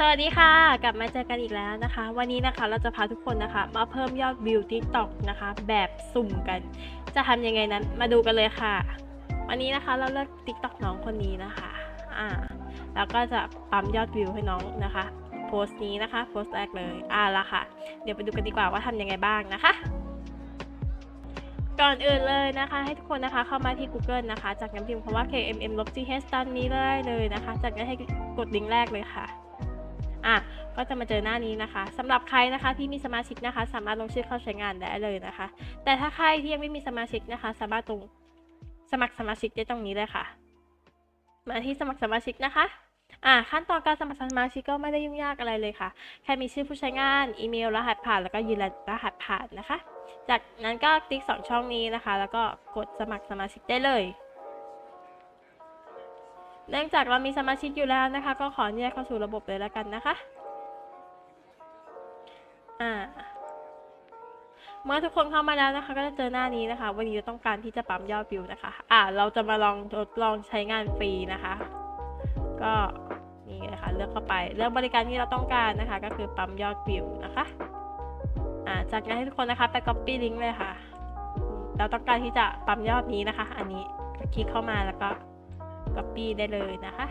สวัสดีค่ะ กลับมาเจอกันอีกแล้วนะคะ วันนี้นะคะเราจะพาทุกคนนะคะ มาเพิ่มยอดวิว TikTok นะคะ แบบสุ่มกัน จะทำยังไงนั้นมาดูกันเลยค่ะ วันนี้นะคะเราเลือก TikTok น้องคนนี้นะคะอ่าแล้วก็จะปั๊มยอดวิวให้น้องนะคะ โพสต์นี้นะคะโพสต์แรกเลยอ่าละค่ะ เดี๋ยวไปดูกันดีกว่าว่าทำยังไงบ้างนะคะก่อนอื่นเลยนะคะ ให้ทุกคนนะคะเข้ามาที่ Google นะคะ จากนั้นพิมพ์คำว่า KMM ลบ GH ตอนนี้เลยเลยนะคะ จากนั้นให้กดลิงก์แรกเลยค่ะ อะก็จะมาเจอหน้านี้นะคะสำหรับใครนะคะที่มีสมาชิกนะคะ สามารถลงชื่อเข้าใช้งานได้เลยนะคะ แต่ถ้าใครที่ยังไม่มีสมาชิกนะคะ สามารถตรงสมัครสมาชิกได้ตรงนี้เลยค่ะ มาที่สมัครสมาชิกนะคะอะขั้นตอนการสมัครสมาชิกก็ไม่ได้ยุ่งยากอะไรเลยค่ะแค่มีชื่อผู้ใช้งาน อีเมล รหัสผ่าน แล้วก็ยืนยันรหัสผ่านนะคะ จากนั้นก็ติ๊กสองช่องนี้นะคะ แล้วก็กดสมัครสมาชิกได้เลย เนื่องจากเรามีสมาชิกอยู่แล้วนะคะ ก็ขออนุญาตเข้าสู่ระบบเลยแล้วกันนะคะ อ่า เมื่อทุกคนเข้ามาแล้วนะคะ ก็จะเจอหน้านี้นะคะ วันนี้เราต้องการที่จะปั๊มยอดวิวนะคะ อ่า เราจะมาลองทดลองใช้งานฟรีนะคะ ก็นี่เลยค่ะเลือกเข้าไปเลือกบริการที่เราต้องการนะคะ ก็คือปั๊มยอดวิวนะคะ อ่า จากนั้นให้ทุกคนนะคะไป copy link เลยค่ะ เราต้องการที่จะปั๊มยอดนี้นะคะ อันนี้คลิกเข้ามาแล้วก็ copy ได้เลยนะคะ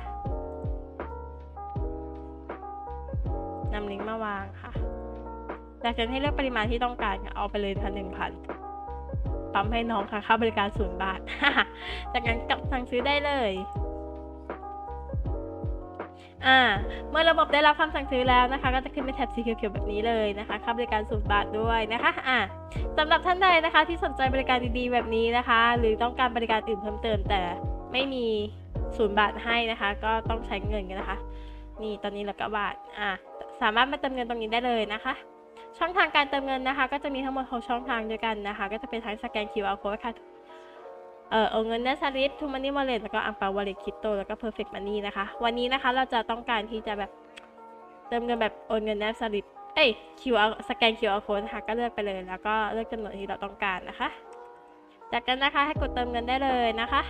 นำลิงก์มาวางค่ะ จากนั้นให้เลือกปริมาณที่ต้องการเอาไปเลยพันหนึ่งพันปั๊มให้น้องค่ะค่าบริการศูนย์บาท จากนั้นกลับสั่งซื้อได้เลย อ่า เมื่อระบบได้รับคำสั่งซื้อแล้วนะคะ ก็จะขึ้นเป็นแท็บสีเขียวๆแบบนี้เลยนะคะ ค่าบริการศูนย์บาทด้วยนะคะ อ่าสำหรับท่านใดนะคะที่สนใจบริการดีๆแบบนี้นะคะ หรือต้องการบริการอื่นเพิ่มเติมแต่ไม่มี ศูนย์บาทให้นะคะ ก็ต้องใช้เงินกันนะคะ นี่ตอนนี้แล้วก็บาทอ่าสามารถมาเติมเงินตรงนี้ได้เลยนะคะ ช่องทางการเติมเงินนะคะ ก็จะมีทั้งหมด6ช่องทางด้วยกันนะคะ ก็จะเป็นทั้งสแกน QR code ค่ะเอ่อเอาเงินเนสลิปทูมันนี่วอลเล็ตแล้วก็อังเปาวอลเล็ตคริปโตแล้วก็ perfect money นนี่นะคะ วันนี้นะคะเราจะต้องการที่จะแบบเติมเงินแบบโอนเงินเนสลิป เอ้ย QR สแกน QR code นะคะก็เลือกไปเลย แล้วก็เลือกจำนวนที่เราต้องการนะคะ จากนั้นนะคะให้กดเติมเงินได้เลยนะคะ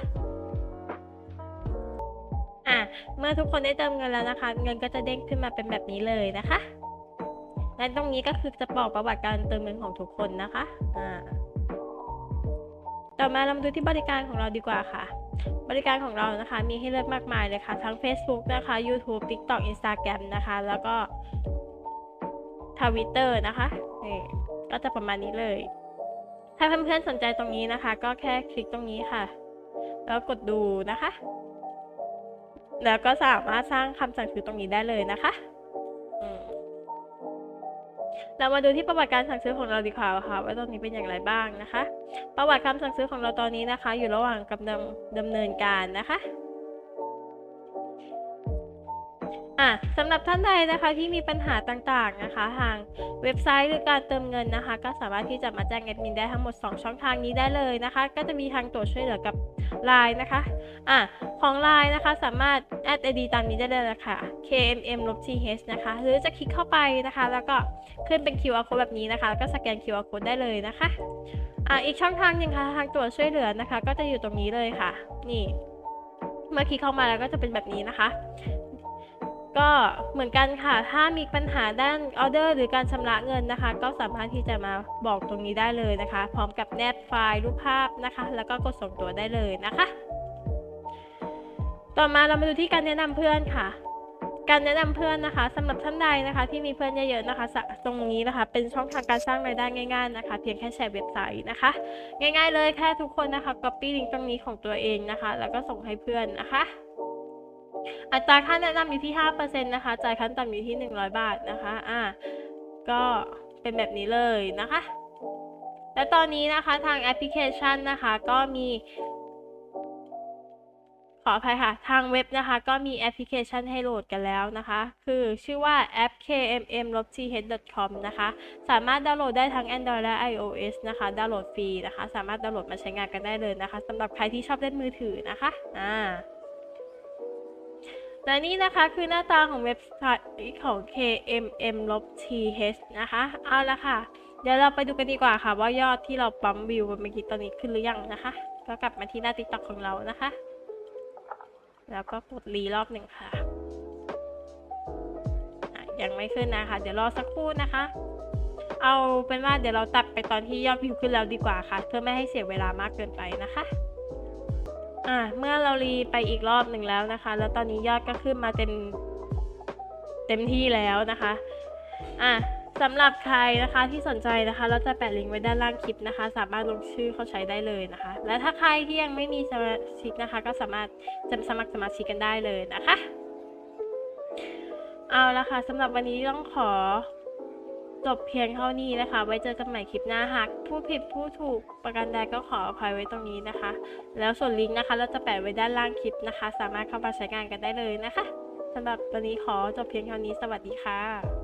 อะเมื่อทุกคนได้เติมเงินแล้วนะคะ เงินก็จะเด้งขึ้นมาเป็นแบบนี้เลยนะคะและตรงนี้ก็คือจะบอกประวัติการเติมเงินของทุกคนนะคะอ่าต่อมาเรามาดูที่บริการของเราดีกว่าค่ะ บริการของเรานะคะ มีให้เลือกมากมายเลยค่ะ ทั้ง Facebook นะคะ YouTube TikTok Instagram นะคะ แล้วก็ Twitter นะคะนี่ก็จะประมาณนี้เลย ถ้าเพื่อนๆสนใจตรงนี้นะคะ ก็แค่คลิกตรงนี้ค่ะ แล้วกดดูนะคะ แล้วก็สามารถสร้างคำสั่งซื้อตรงนี้ได้เลยนะคะเรามาดูที่ประวัติการสั่งซื้อของเราดีกว่าค่ะว่าตอนนี้เป็นอย่างไรบ้างนะคะ ประวัติคำสั่งซื้อของเราตอนนี้นะคะ อยู่ระหว่างกำลังดำเนินการนะคะ อะสำหรับท่านใดนะคะที่มีปัญหาต่างๆนะคะ ทางเว็บไซต์หรือการเติมเงินนะคะ ก็สามารถที่จะมาแจ้งแอดมินได้ทั้งหมด 2 ช่องทางนี้ได้เลยนะคะ ก็จะมีทางตัวช่วยเหลือกับ Line นะคะอะของ Line นะคะสามารถแอด ID ตามนี้ได้เลยนะคะ KMM th นะคะ หรือจะคลิกเข้าไปนะคะ แล้วก็ขึ้นเป็น QR code แบบนี้นะคะ แล้วก็สแกน QR code ได้เลยนะคะอ่าอีกช่องทางหนึ่งค่ะทางตรวช่วยเหลือนะคะ ก็จะอยู่ตรงนี้เลยค่ะ นี่เมื่อคลิกเข้ามาแล้วก็จะเป็นแบบนี้นะคะ ก็เหมือนกันค่ะ ถ้ามีปัญหาด้านออเดอร์หรือการชำระเงินนะคะ ก็สามารถที่จะมาบอกตรงนี้ได้เลยนะคะ พร้อมกับแนบไฟล์รูปภาพนะคะ แล้วก็กดส่งตัวได้เลยนะคะ ต่อมาเรามาดูที่การแนะนำเพื่อนค่ะการแนะนำเพื่อนนะคะสำหรับท่านใดนะคะ ที่มีเพื่อนเยอะๆนะคะสะตรงนี้นะคะ เป็นช่องทางการสร้างรายได้ง่ายๆนะคะ เพียงแค่แชร์เว็บไซต์นะคะ ง่ายๆเลยแค่ทุกคนนะคะ copy ลิงก์ตรงนี้ของตัวเองนะคะ แล้วก็ส่งให้เพื่อนนะคะ อัตราค่าแนะนำอยู่ที่5%นะคะจ่ายขั้นต่ำอยู่ที่ 100 บาทนะคะอ่าก็เป็นแบบนี้เลยนะคะ และตอนนี้นะคะทางแอปพลิเคชันนะคะก็มี ขออภัยค่ะ ทางเว็บนะคะ ก็มีแอปพลิเคชันให้โหลดกันแล้วนะคะ คือชื่อว่าแอป kmm-th.com นะคะ สามารถดาวน์โหลดได้ทั้ง Android และ iOS นะคะ ดาวน์โหลดฟรีนะคะ สามารถดาวน์โหลดมาใช้งานกันได้เลยนะคะสำหรับใครที่ชอบเล่นมือถือนะคะ อ่า และนี่นะคะคือหน้าตาของเว็บไซต์ของ KMM-th นะคะ เอาละค่ะ เดี๋ยวเราไปดูกันดีกว่าค่ะ ว่ายอดที่เราปั๊มวิวเมื่อกี้ตอนนี้ขึ้นหรือยังนะคะ ก็กลับมาที่หน้า TikTok ของเรานะคะ แล้วก็กดรีรอบหนึ่งค่ะยังไม่ขึ้นนะคะ เดี๋ยวรอสักครู่นะคะ เอาเป็นว่าเดี๋ยวเราตัดไปตอนที่ยอดวิวขึ้นแล้วดีกว่าค่ะ เพื่อไม่ให้เสียเวลามากเกินไปนะคะ อ่าเมื่อเรารีไปอีกรอบหนึ่งแล้วนะคะ แล้วตอนนี้ยอดก็ขึ้นมาเต็มเต็มที่แล้วนะคะอะสำหรับใครนะคะที่สนใจนะคะ เราจะแปะลิงก์ไว้ด้านล่างคลิปนะคะ สามารถลงชื่อเข้าใช้ได้เลยนะคะ และถ้าใครที่ยังไม่มีสมาชิกนะคะ ก็สามารถจะสมัครสมาชิกกันได้เลยนะคะ เอาละค่ะสำหรับวันนี้ต้องขอ จบเพียงเท่านี้นะคะ ไว้เจอกันใหม่คลิปหน้าหากผู้ผิดผู้ถูกประกันใดก็ขออภัยไว้ตรงนี้นะคะ แล้วส่วนลิงก์นะคะ เราจะแปะไว้ด้านล่างคลิปนะคะ สามารถเข้ามาใช้งานกันได้เลยนะคะสำหรับวันนี้ขอจบเพียงเท่านี้สวัสดีค่ะ